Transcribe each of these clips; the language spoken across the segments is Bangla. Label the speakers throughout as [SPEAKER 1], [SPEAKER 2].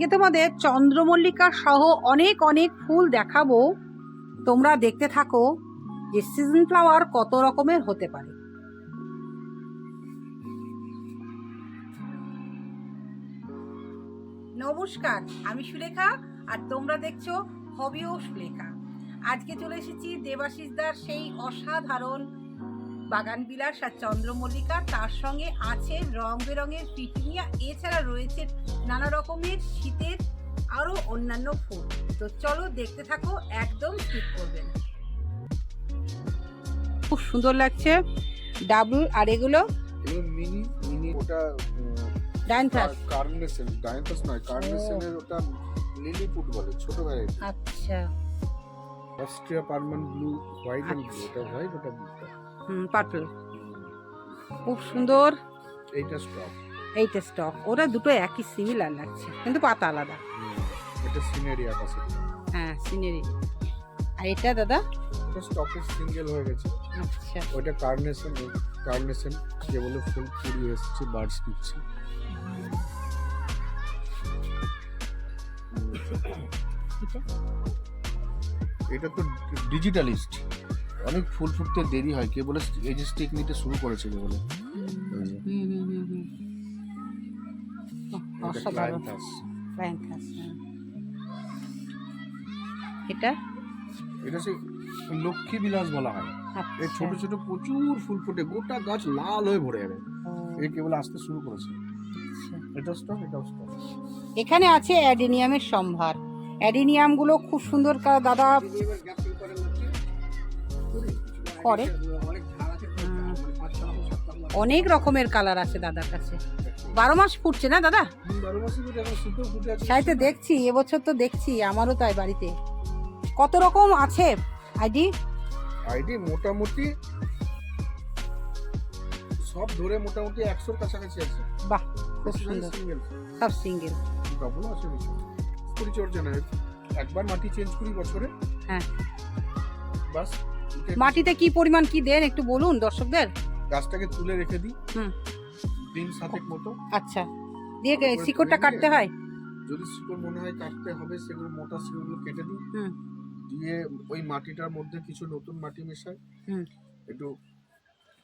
[SPEAKER 1] আজকে তোমাদের চন্দ্রমল্লিকা সহ অনেক অনেক ফুল দেখাবো। তোমরা দেখতে থাকো যে সিজন ফ্লাওয়ার কত রকমের হতে পারে। নমস্কার, আমি সুলেখা আর তোমরা দেখছ হবিও সুলেখা। আজকে চলে এসেছি দেবাশিসদার সেই অসাধারণ বাগান বিলাস আর চন্দ্রমল্লিকা তার সঙ্গে আছে রং বেরঙের পিটুনিয়া। এছাড়া রয়েছে নানা রকমের শীতের আরও অন্যান্য ফুল। তো চলো দেখতে থাকো একদম স্কিপ করবে না। খুব সুন্দর লাগছে ডাবল আর এগুলো?
[SPEAKER 2] মিনি মিনি ওটা ডায়ান্থাস নয় কার্নেশনের ওটা লিলিপুট বলে ছোট ভ্যারাইটি।
[SPEAKER 1] আচ্ছা।
[SPEAKER 2] অস্ট্রিয়া পারমান ব্লু হোয়াইট এন্ড ব্লু
[SPEAKER 1] আচ্ছা।
[SPEAKER 2] ওটা হোয়াইট ওটা
[SPEAKER 1] হুম পার্পল খুব সুন্দর।
[SPEAKER 2] এইটা স্টক
[SPEAKER 1] এইটা স্টক ওরা দুটো একই সিমিলার লাগছে কিন্তু পাতা আলাদা।
[SPEAKER 2] এটা সিনারি আকাশে
[SPEAKER 1] হ্যাঁ সিনারি আর এটা দাদা?
[SPEAKER 2] এটা স্টকের সিঙ্গেল হয়ে গেছে।
[SPEAKER 1] আচ্ছা।
[SPEAKER 2] ওইটা কার্নেশন কার্নেশন যে বলে ফুল কুড়ি এসছে বার্ডস দিচ্ছে।
[SPEAKER 1] এটা?
[SPEAKER 2] তো ডিজিটালিস্ট অনেক ফুল ফুটতে দেরি হয়। কে বলে এই যে স্টিক নিতে শুরু করেছে কে বলে এটা
[SPEAKER 1] এটা?
[SPEAKER 2] এটা সেই লক্ষ্মী বিলাস বলা হয়। এই
[SPEAKER 1] আচ্ছা
[SPEAKER 2] ছোট ছোট প্রচুর ফুল ফুটে গোটা গাছ লাল হয়ে ভরে যাবে। এই কেবল আসতে শুরু করেছে। এটা স্টক এটাও স্টক
[SPEAKER 1] এখানে আছে অ্যাডিনিয়ামের সম্ভার। অ্যাডিনিয়ামগুলো খুব সুন্দর দাদা করে অনেক রকমের কালার আছে দাদার কাছে। বারো মাস ফুটছে না দাদা?
[SPEAKER 2] বারো মাসে ফুটে এখন শীতেও ফুটে আছে
[SPEAKER 1] তাই তো দেখছি এবছর তো দেখছি আমারও তাই বাড়িতে। কত রকম আছে আইডি?
[SPEAKER 2] আইডি মোটামুটি সব ধরে মোটামুটি একশোর কাছাকাছি আছে।
[SPEAKER 1] বাহ খুব সুন্দর। সব সিঙ্গেল
[SPEAKER 2] ডবল আছে পরিচর্যা নয় একবার মাটি চেঞ্জ করি বছরে।
[SPEAKER 1] হ্যাঁ।
[SPEAKER 2] বাস।
[SPEAKER 1] মাটিতে কি পরিমাণ কি দেন একটু বলুন দর্শকদের?
[SPEAKER 2] গাছটাকে তুলে রেখে দিই।
[SPEAKER 1] হুম।
[SPEAKER 2] দিন সাতেক মতো।
[SPEAKER 1] আচ্ছা। দিয়ে শিকড়টা কাটতে হয়?
[SPEAKER 2] যদি শিকড় মনে হয় কাটতে হবে সেগুলো মোটা শিকড়গুলো কেটে দিই।
[SPEAKER 1] হুম।
[SPEAKER 2] দিয়ে ওই মাটিটার মধ্যে কিছু নতুন মাটি মেশাই।
[SPEAKER 1] হুম।
[SPEAKER 2] একটু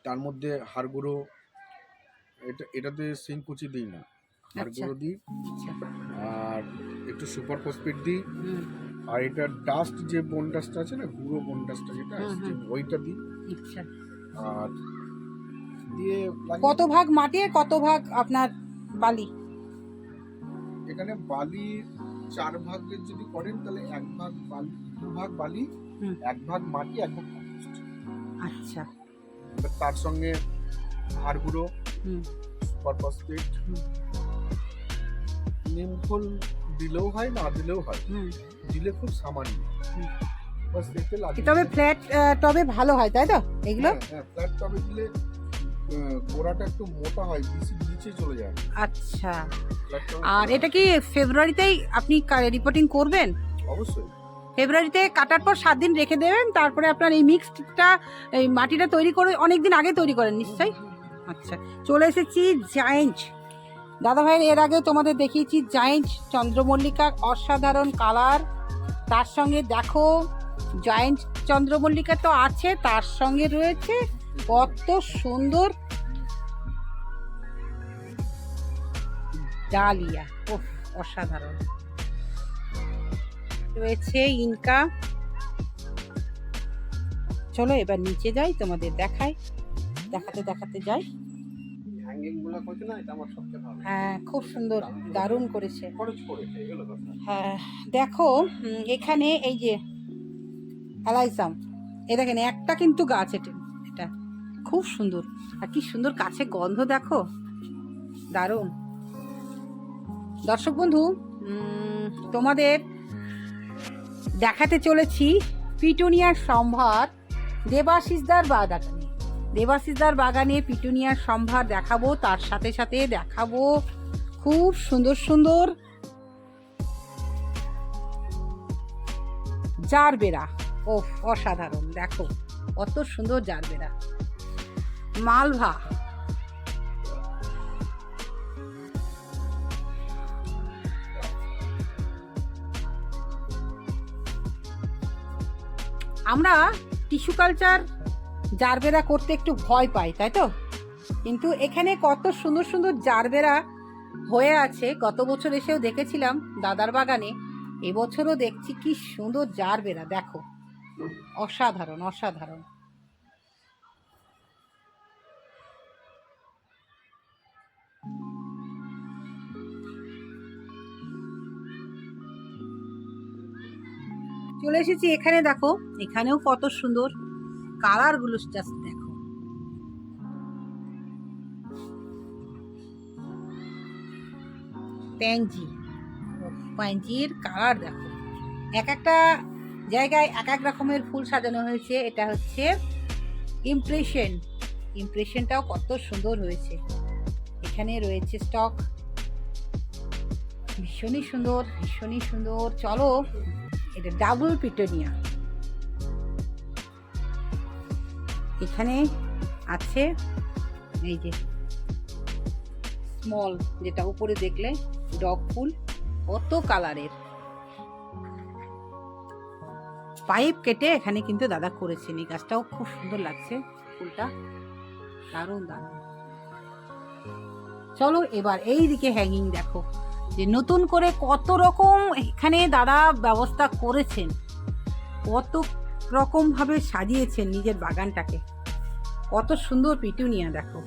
[SPEAKER 2] তার মধ্যে হাড় গুঁড়ো এটা এটাতে সিংকুচি দিই না। হাড়
[SPEAKER 1] আচ্ছা।
[SPEAKER 2] গুঁড়ো দিই।
[SPEAKER 1] আচ্ছা।
[SPEAKER 2] আর একটু সুপার ফসফেট দিই।
[SPEAKER 1] হুম,
[SPEAKER 2] আর এটা ডাস্ট যে বোন ডাস্ট আছে না গুঁড়ো বোন ডাস্টটা যেটা আছে। ওইটা দিই
[SPEAKER 1] আচ্ছা।
[SPEAKER 2] আর দিয়ে
[SPEAKER 1] কত ভাগ মাটি আর কত ভাগ আপনার বালি?
[SPEAKER 2] এখানে বালি চার ভাগের যদি করেন তাহলে এক ভাগ বালি দু ভাগ বালি এক ভাগ মাটি এক ভাগ
[SPEAKER 1] আচ্ছা।
[SPEAKER 2] তার সঙ্গে হাড় গুঁড়ো
[SPEAKER 1] হুম।
[SPEAKER 2] সুপার ফসফেট
[SPEAKER 1] হুম।
[SPEAKER 2] দিলেও হয় না দিলেও হয়। দিলে খুব সামান্য। বাস দেখতে লাগে।
[SPEAKER 1] তবে ফ্ল্যাট টবে ভালো হয় তাই তো? এগুলো?
[SPEAKER 2] হ্যাঁ ফ্ল্যাট টবে দিলে গোড়াটা একটু মোটা হয় বেশি নিচে চলে যায়।
[SPEAKER 1] আচ্ছা। আর এটা কি ফেব্রুয়ারিতেই আপনি রিপোর্টিং করবেন?
[SPEAKER 2] অবশ্যই।
[SPEAKER 1] ফেব্রুয়ারিতে কাটার পর সাত দিন রেখে দেবেন তারপরে আপনার এই মিক্সডটা এই মাটিটা তৈরি করে অনেক দিন আগে তৈরি করেন নিশ্চয়ই? আচ্ছা। চলে এসেছি জায়েন্ট দাদা ভাইয়ের এর আগেও তোমাদের দেখিয়েছি জায়েন্ট চন্দ্রমল্লিকা অসাধারণ কালার তার সঙ্গে দেখো জায়েন্ট চন্দ্রমল্লিকা তো আছে, তার সঙ্গে রয়েছে কত সুন্দর ডালিয়া। ওহ অসাধারণ। রয়েছে ইনকা চলো এবার নিচে যাই, তোমাদের দেখাই। দেখাতে দেখাতে যাই।
[SPEAKER 2] হ্যাঙ্গিং করছে না এটা আমার সবচেয়ে ভালো
[SPEAKER 1] হ্যাঁ খুব সুন্দর দারুণ করেছে।
[SPEAKER 2] খরচ করেছে এগুলো কথা।
[SPEAKER 1] হ্যাঁ দেখো এখানে এই যে অ্যালাইসাম এ দেখেন একটা কিন্তু গাছ এটা এটা খুব সুন্দর। আর কি সুন্দর কাছে গন্ধ দেখো। দারুণ। দর্শক বন্ধু তোমাদের দেখাতে চলেছি পিটুনিয়ার সম্ভার দেবাশিসদার বাগানে দেবাশিসদার বাগানে পিটুনিয়ার সম্ভার দেখাবো, তার সাথে সাথে দেখাবো খুব সুন্দর সুন্দর জারবেরা। ও অসাধারণ, দেখো, কত সুন্দর জারবেরা। মালভা। আমরা টিস্যু কালচার জারবেরা করতে একটু ভয় পাই, তাই তো? কিন্তু এখানে কত সুন্দর সুন্দর জারবেরা হয়ে আছে। গত বছর এসেও দেখেছিলাম দাদার বাগানে। এবছরও দেখছি কি সুন্দর জারবেরা, দেখো। অসাধারণ অসাধারণ। চলে এসেছি এখানে, দেখো। এখানেও কত সুন্দর। কালারগুলো জাস্ট দেখো। প্যাঞ্জি প্যাঞ্জির কালার দেখো। এক একটা জায়গায় এক এক রকমের ফুল সাজানো হয়েছে। এটা হচ্ছে ইমপ্রেশন। ইমপ্রেশনটাও কত সুন্দর হয়েছে। এখানে রয়েছে স্টক। ভীষণই সুন্দর ভীষণই সুন্দর। চলো, এটা ডাবল পিটোনিয়া। এখানে আছে এই যে স্মল যেটা উপরে দেখলে ডগ ফুল, কত কালারের পাইপ কেটে এখানে কিন্তু দাদা করেছেন, এই গাছটাও খুব সুন্দর লাগছে, ফুলটা দারুণ দারুণ। চলো এবার এই দিকে হ্যাঙ্গিং দেখো, যে নতুন করে কত রকম এখানে দাদা ব্যবস্থা করেছেন, কত রকম ভাবে সাজিয়েছেন নিজের বাগানটাকে। কত সুন্দর পিটুনিয়া, দেখো।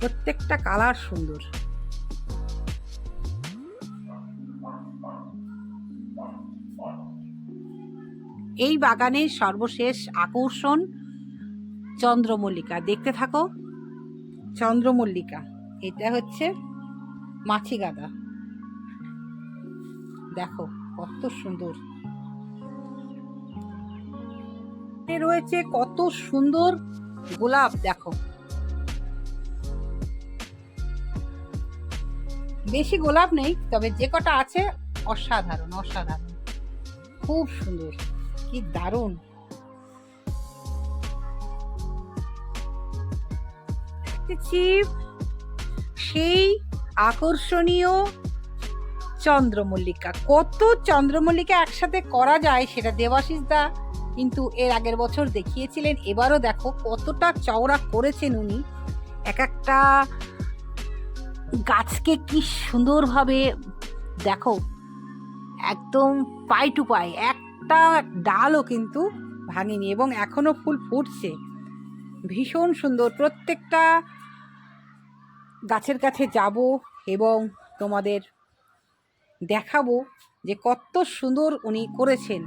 [SPEAKER 1] প্রত্যেকটা কালার সুন্দর। এই বাগানের সর্বশেষ আকর্ষণ চন্দ্রমল্লিকা। দেখতে থাকো, চন্দ্রমল্লিকা। এটা হচ্ছে মাছি গাদা। দেখো, কত সুন্দর। রয়েছে কত সুন্দর গোলাপ, দেখো। বেশি গোলাপ নেই, তবে যে কটা আছে অসাধারণ অসাধারণ। খুব সুন্দর, কি দারুণ। সেই আকর্ষণীয় চন্দ্রমল্লিকা। কত চন্দ্রমল্লিকা একসাথে করা যায় সেটা দেবাশিস দা কিন্তু এর আগের বছর দেখিয়েছিলেন, এবারও দেখো কতটা চওড়া করেছেন উনি। এক একটা গাছকে কি সুন্দরভাবে দেখো, একদম পাই টু পাই একটা ডালও কিন্তু ভাঙেনি এবং এখনও ফুল ফুটছে। ভীষণ সুন্দর, প্রত্যেকটা গাছের কাছে যাব এবং তোমাদের দেখাবো যে কত সুন্দর উনি করেছেন।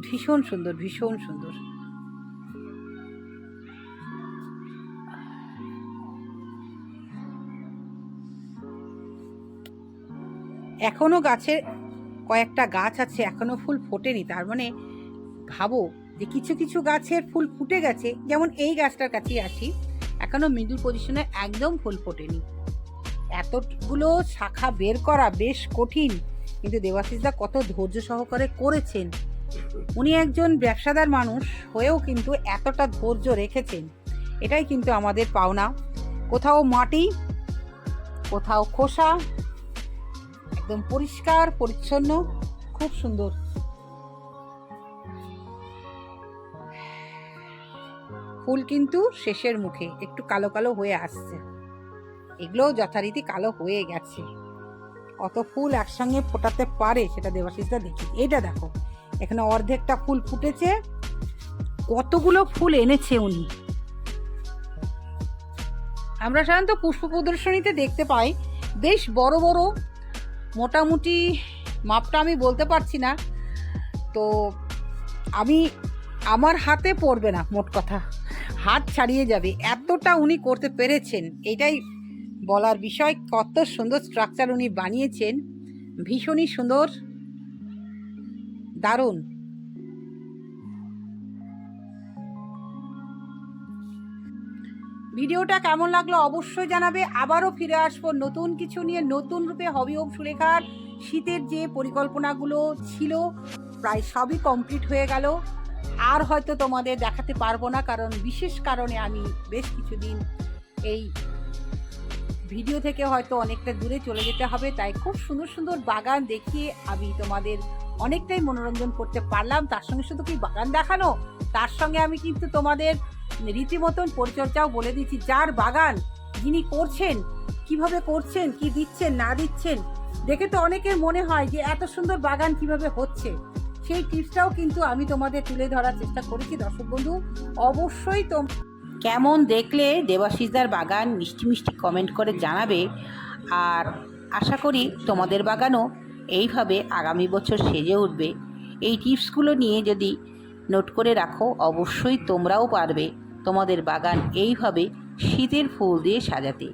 [SPEAKER 1] ভীষণ সুন্দর ভীষণ সুন্দর। এখনও গাছের কয়েকটা গাছ আছে, এখনও ফুল ফোটেনি, তার মানে ভাবো যে কিছু কিছু গাছের ফুল ফুটে গেছে, যেমন এই গাছটার কাছেই আসি এখনও মিডল পজিশনে একদম ফুল ফোটেনি। এতগুলো শাখা বের করা বেশ কঠিন, কিন্তু দেবাশিসদা কত ধৈর্য সহকারে করেছেন। উনি একজন ব্যবসাদার মানুষ হয়েও কিন্তু এতটা ধৈর্য রেখেছেন। এটাই কিন্তু আমাদের পাওনা। কোথাও মাটি, কোথাও খোসা, একদম পরিষ্কার, পরিচ্ছন্ন, খুব সুন্দর। ফুল কিন্তু শেষের মুখে, একটু কালো কালো হয়ে আসছে। এগুলোও যথারীতি কালো হয়ে গেছে। কত ফুল একসঙ্গে ফোটাতে পারে সেটা দেবাশিসদা দেখি এটা দেখো, এখানে অর্ধেকটা ফুল ফুটেছে। কতগুলো ফুল এনেছে উনি। আমরা সাধারণত পুষ্প প্রদর্শনীতে দেখতে পাই, বেশ বড় বড়, মোটামুটি মাপটা আমি বলতে পারছি না। তো আমি আমার হাতে পড়বে না, মোট কথা। হাত ছাড়িয়ে যাবে, এতটা উনি করতে পেরেছেন। এটাই বলার বিষয়। কত সুন্দর স্ট্রাকচার উনি বানিয়েছেন। ভীষণই সুন্দর। দারুণ। ভিডিওটা কেমন লাগল অবশ্যই জানাবে। আবারও ফিরে আসব নতুন কিছু নিয়ে, নতুন রূপে হবি হোম সুরেখার শীতের যে পরিকল্পনাগুলো ছিল, প্রায় সবই কমপ্লিট হয়ে গেল। আর হয়তো তোমাদের দেখাতে পারব না, কারণ বিশেষ কারণে আমি বেশ কিছুদিন এই ভিডিও থেকে হয়তো অনেকটা দূরে চলে যেতে হবে। তাই খুব সুন্দর সুন্দর বাগান দেখিয়ে আমি তোমাদের অনেকটাই মনোরঞ্জন করতে পারলাম। তার সঙ্গে শুধু কি বাগান দেখানো? তার সঙ্গে আমি কিন্তু তোমাদের রীতিমতন পরিচর্যাও বলে দিচ্ছি। যার বাগান যিনি করছেন, কীভাবে করছেন, কি দিচ্ছেন, না দিচ্ছেন, দেখে তো অনেকের মনে হয় যে এত সুন্দর বাগান কীভাবে হচ্ছে। সেই টিপসটাও কিন্তু আমি তোমাদের তুলে ধরার চেষ্টা করেছি, দর্শক বন্ধু। অবশ্যই তোম কেমন দেখলে দেবাশিসদার বাগান, মিষ্টি মিষ্টি কমেন্ট করে জানাবে। আর আশা করি তোমাদের বাগানও এইভাবে আগামী বছর সেজে উঠবে। এই টিপসগুলো নিয়ে যদি নোট করে রাখো, অবশ্যই তোমরাও পারবে তোমাদের বাগান এইভাবে শীতের ফুল দিয়ে সাজাতে।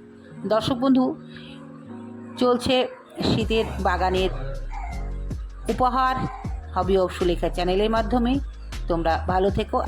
[SPEAKER 1] দর্শক বন্ধু, চলছে শীতের বাগানের উপহার। হবি অফ সুলেখা চ্যানেলের মাধ্যমে। তোমরা ভালো থেকো।